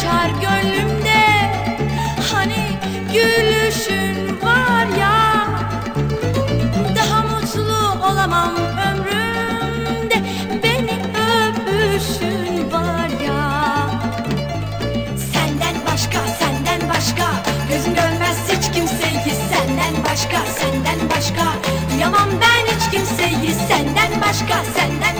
Açar gönlümde. Hani gülüşün var ya Daha mutlu olamam ömrümde. Beni öpüşün var ya. Senden başka, senden başka Gözüm görmez hiç kimseyi. Senden başka, senden başka Duyamam ben hiç kimseyi. Senden başka, senden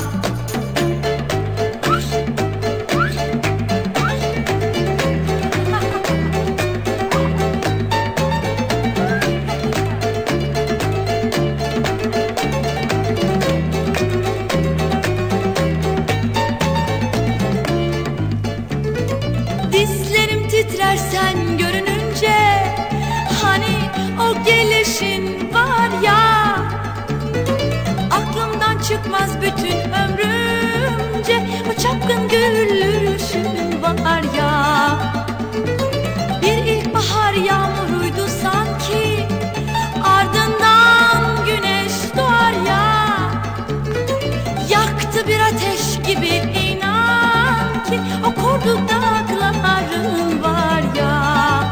Dağların var ya.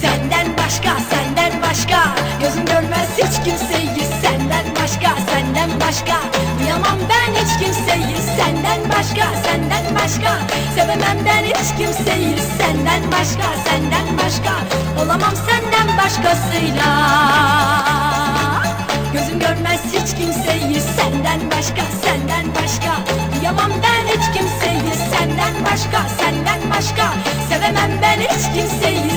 Senden başka, senden başka. Gözüm görmez hiç kimseyi. Senden başka, senden başka. Duyamam ben hiç kimseyi. Senden başka, senden başka. Sevemem ben hiç kimseyi. Senden başka, senden başka. Olamam senden başkasıyla. Gözüm görmez hiç kimseyi başka senden başka. Sevemem ben hiç kimseyi.